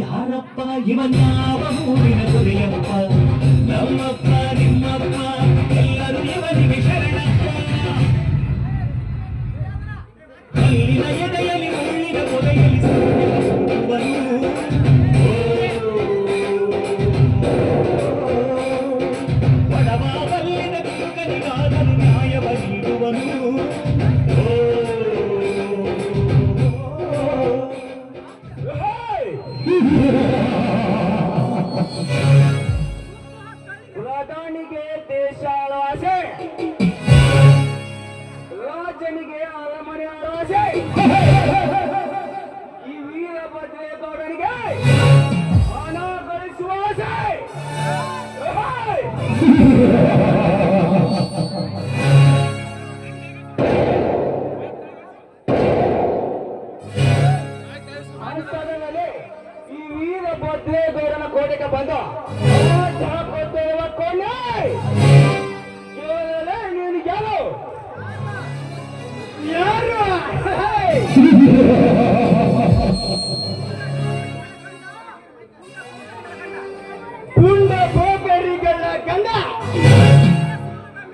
ಯಾರಪ್ಪ ಇವನ್ಯಾವ ಊರಿನ ದೊರೆಯಪ್ಪ ನಮ್ಮಪ್ಪ ನಿಮ್ಮಪ್ಪ ಎಲ್ಲರೂ ಇವನಿಗೆ ಶರಣಪ್ಪ ಕಲ್ಲಿನ ಎದೆಯಲ್ಲಿ ಆಸೆ ರಾಜನಿಗೆ ಅರಮನೆ ರಾಜೆ. ಈ ವೀರಭದ್ರೆ ಗೌಡನಿಗೆ ಹಣ ಗಳಿಸುವ ಆಸೆ. ಅಂತರದಲ್ಲಿ ಈ ವೀರಭದ್ರೆ ಗೌಡನ ಕೋಟೆಗೆ ಬಂದು. ಕೊಂಡೆ ಪುಂಡ ಬೋಬರಿಗಳ ಗಂಡ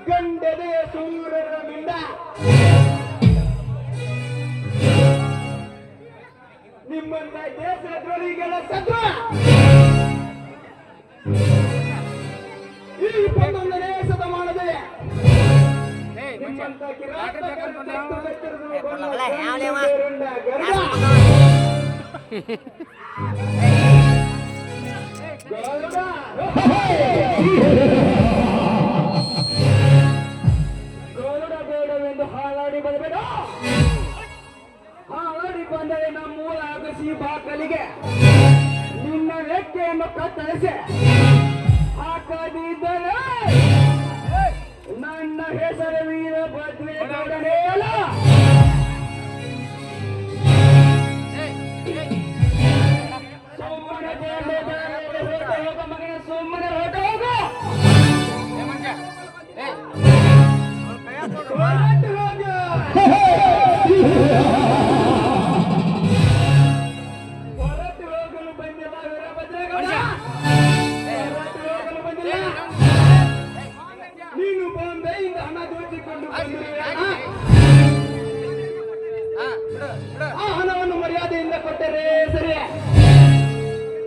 ಗಂಡದ ಸೂರರ ಮಿಂಡ ಬೇಡವೆಂದು ಹಾಳಾಡಿ ಬರಬೇಡ ಹಾಳಾಡಿ ಬಂದರೆ ನಮ್ಮ ಮೂಲ ಅಗಸಿ ಬಾಕಲಿಗೆ ನಿನ್ನ ರೆಕ್ಕೆಯನ್ನು ಕತ್ತರಿಸಿ ಹಾಕದಿದ್ದರೆ ನನ್ನ ಹೆಸರು ವೀರಭದ್ರೆ ಗೌಡನೇ ಅಲ್ಲ. ಸುಮ್ಮನೆ ಹೊರಟು ಹೋಗು. ಹೊರಟು ಹೋಗು. ಆ ಹಣವನ್ನು ಮರ್ಯಾದೆಯಿಂದ ಕೊಟ್ಟರೆ ಸರಿ.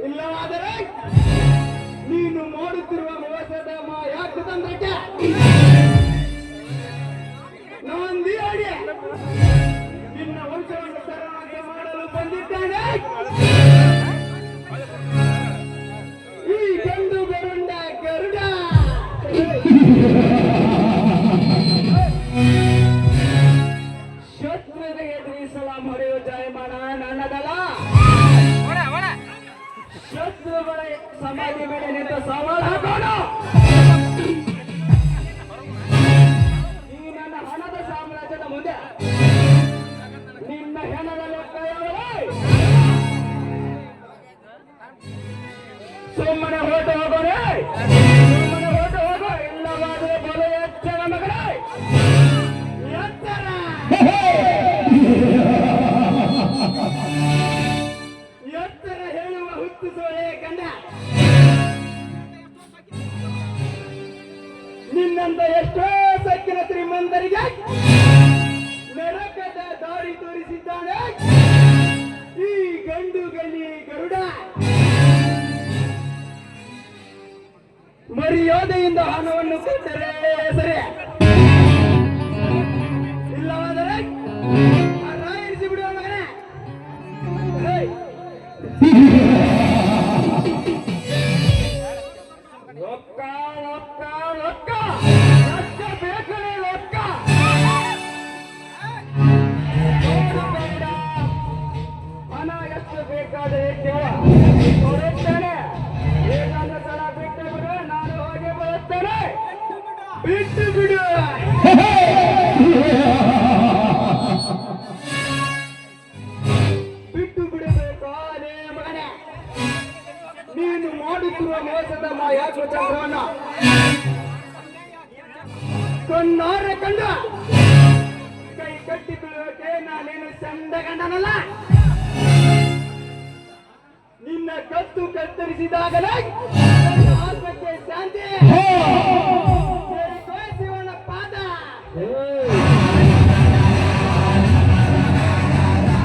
ಇಲ್ಲವಾದರೆ ನೀನು ಮಾಡುತ್ತಿರುವ ಮೋಸದ ಮಾಯಾಕದಂದಕ್ಕೆ ನಂದಿ ಜಯಮಾನ ನನ್ನದಲ್ಲ. ಶತ್ರುಗಳ ಸಮಾಧಿ ಮೇಲೆ ನಿಂತು ಸವಾಲು ಹಾಕೋಣ. ಈ ನನ್ನ ಹಣದ ಸಾಮ್ರಾಜ್ಯದ ಮುಂದೆ ನಿನ್ನ ಹೆಣದ ಲೆಕ್ಕ? ಸುಮ್ಮನೆ ನಿನ್ನಂತ ಎಷ್ಟೋ ಸಕ್ಕಿನ ಶ್ರೀಮಂತರಿಗೆ ನರಕದ ದಾರಿ ತೋರಿಸಿದ್ದಾನೆ ಈ ಗಂಡು ಗಲಿ ಗರುಡ ಮರ್ಯಾದೆಯಿಂದ ಹಣವನ್ನು ಕೊಟ್ಟರೆ ಸರಿ. ಬಿಡು ಬಿಟ್ಟು ನೀನು ಮಾಡುತ್ತಿರುವ ಮೋಸದ ಮಾಯಾಚಂದ್ರವನ್ನ ಕಣ್ಣಾರೆ ಕೈ ಚಂದ ಕಂಡನಲ್ಲ ನಿನ್ನ ಕತ್ತು ಕತ್ತರಿಸಿದಾಗಲೇ ಆತ್ಮಕ್ಕೆ ಶಾಂತಿ.